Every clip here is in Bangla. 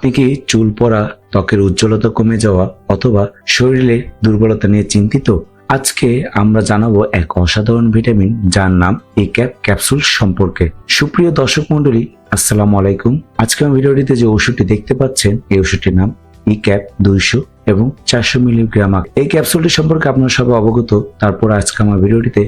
আপনি কি চুল পড়া, ত্বকের উজ্জ্বলতা কমে যাওয়া অথবা শরীরে দুর্বলতা নিয়ে চিন্তিত? আজকে আমরা জানাব এক অসাধারণ ভিটামিন যার নাম এই ক্যাপ ক্যাপসুল সম্পর্কে। সুপ্রিয় দর্শক মন্ডলী আসসালামু আলাইকুম। আজকে আমার ভিডিওটিতে যে ওষুধটি দেখতে পাচ্ছেন, এই ওষুধটির নাম ই ক্যাপ দুইশো এবং চারশো মিলিগ্রাম। এই ক্যাপসুলটি সম্পর্কে আপনারা সবাই অবগত, তারপর আজকে আমার ভিডিওটিতে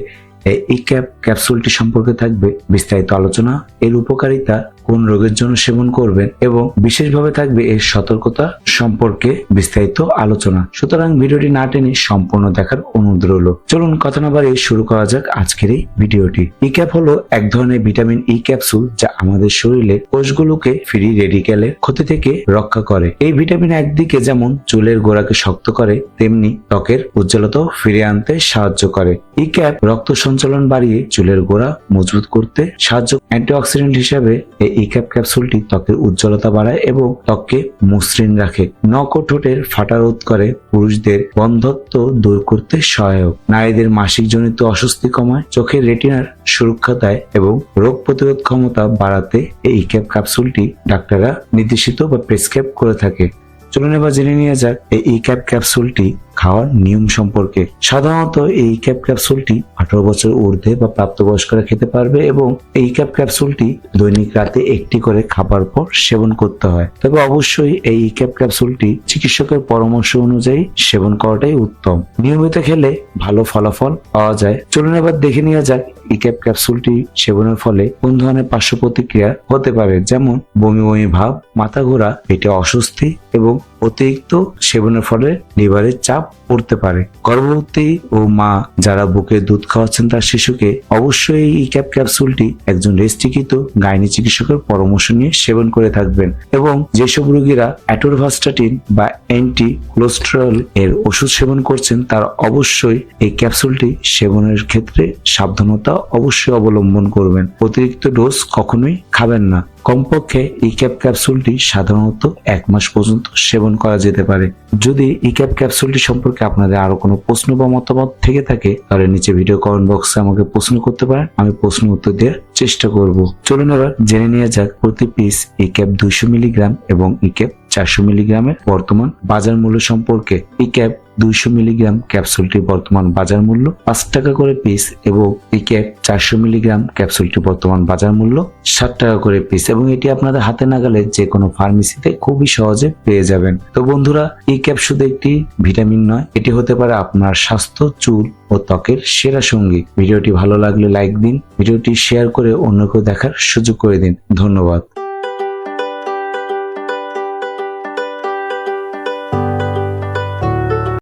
এই ক্যাপ ক্যাপসুলটি সম্পর্কে থাকবে বিস্তারিত আলোচনা। এর উপকারিতা কোন রোগের জন্য সেবন করবেন এবং বিশেষভাবে থাকবে এর সতর্কতা সম্পর্কে বিস্তারিত আলোচনা। সুতরাং ভিডিওটি না টেনে সম্পূর্ণ দেখার অনুরোধ রইল। চলুন কথা না বাড়িয়ে শুরু করা যাক আজকের এই ভিডিওটি। ই ক্যাপ হলো এক ধরনের ভিটামিন ই ক্যাপসুল যা আমাদের শরীরে কোষগুলোকে ফ্রি রেডিক্যালের ক্ষতি থেকে রক্ষা করে। এই ভিটামিন একদিকে যেমন চুলের গোড়াকে শক্ত করে, তেমনি ত্বকের উজ্জ্বলতাও ফিরিয়ে আনতে সাহায্য করে। ই ক্যাপ রক্ত সঞ্চালন বাড়িয়ে চুলের গোড়া মজবুত করতে সাহায্য অ্যান্টিঅক্সিডেন্ট হিসাবে এই ই ক্যাপ ক্যাপসুলটি ত্বকের উজ্জ্বলতা বাড়ায় এবং ত্বককে মসৃণ রাখে। নখ ও ঠোঁটের ফাটা রোধ করে। পুরুষদের বন্ধত্ব দূর করতে সহায়ক। নারীদের মাসিক জনিত অস্বস্তি কমায়, চোখের রেটিনার সুরক্ষা দেয় এবং রোগ প্রতিরোধ ক্ষমতা বাড়াতে এই ক্যাপ ক্যাপসুলটি ডাক্তাররা নির্দেশিত বা প্রেসক্রাইব করে থাকে। চলুন এবার জেনে নিয়ে যাক, এই ক্যাপ ক্যাপসুলটি খাওয়ার নিয়ম সম্পর্কে সাধারণত এই ক্যাপ ক্যাপসুলটি আঠারো বছর ঊর্ধ্বে বা প্রাপ্তবয়স্করা খেতে পারবে এবং এই ক্যাপ ক্যাপসুলটি দৈনিক রাতে একটি করে খাবার পর সেবন করতে হয়। তবে অবশ্যই এই ক্যাপ ক্যাপসুলটি চিকিৎসকের পরামর্শ অনুযায়ী সেবন করাটাই উত্তম। নিয়মিত খেলে ভালো ফলাফল পাওয়া যায়। চলুন এবার দেখে নেওয়া যাক ই ক্যাপ ক্যাপসুলটি সেবনের ফলে কোন ধরনের পার্শ্ব প্রতিক্রিয়া হতে পারে, যেমন বমি বমি ভাব, মাথা ঘোরা, পেটে অস্বস্তি এবং অতিরিক্ত সেবনের ফলে লিভারের চাপ পড়তে পারে। গর্ভবতী ও মা যারা বুকে দুধ খাওয়াচ্ছেন তার শিশুকে অবশ্যই এই ক্যাপ ক্যাপসুলটি একজন রেস্ট্রিকৃত গাইনি চিকিৎসকের পরামর্শ নিয়ে সেবন করে থাকবেন এবং যেসব রোগীরা অ্যাটোরভাস্টাটিন বা অ্যান্টি কোলেস্টেরল এর ওষুধ সেবন করছেন তার অবশ্যই এই ক্যাপসুলটি সেবনের ক্ষেত্রে সাবধানতা অবশ্যই অবলম্বন করবেন। অতিরিক্ত ডোজ কখনোই খাবেন না। কমপক্ষে ই ক্যাপ ক্যাপসুলটি সাধারণত এক মাস পর্যন্ত সেবন করা যেতে পারে। যদি ই ক্যাপ ক্যাপসুলটি সম্পর্কে আপনাদের আরও কোনো প্রশ্ন বা মতামত থেকে থাকে, তাহলে নিচে ভিডিও কমেন্ট বক্সে আমাকে প্রশ্ন করতে পারেন। আমি প্রশ্ন উত্তর দেওয়ার চেষ্টা করব। চলুন এবার জেনে নেওয়া যাক প্রতি পিস ই ক্যাপ দুইশো মিলিগ্রাম এবং ই ক্যাপ চারশো মিলিগ্রামের বর্তমান বাজার মূল্য সম্পর্কে। ই ক্যাপ দুইশো মিলিগ্রাম ক্যাপসুলটির বর্তমান বাজার মূল্য পাঁচ টাকা করে পিস এবং এই ক্যাপ চারশো মিলিগ্রাম ক্যাপসুলটির বর্তমান বাজার মূল্য ষাট টাকা করে পিস এবং এটি আপনাদের হাতে নাগালে যে কোনো ফার্মেসিতে খুবই সহজে পেয়ে যাবেন। তো বন্ধুরা, এই ক্যাপ শুধু একটি ভিটামিন নয়, এটি হতে পারে আপনার স্বাস্থ্য, চুল ও ত্বকের সেরা সঙ্গী। ভিডিওটি ভালো লাগলে লাইক দিন, ভিডিওটি শেয়ার করে অন্যকেও দেখার সুযোগ করে দিন। ধন্যবাদ।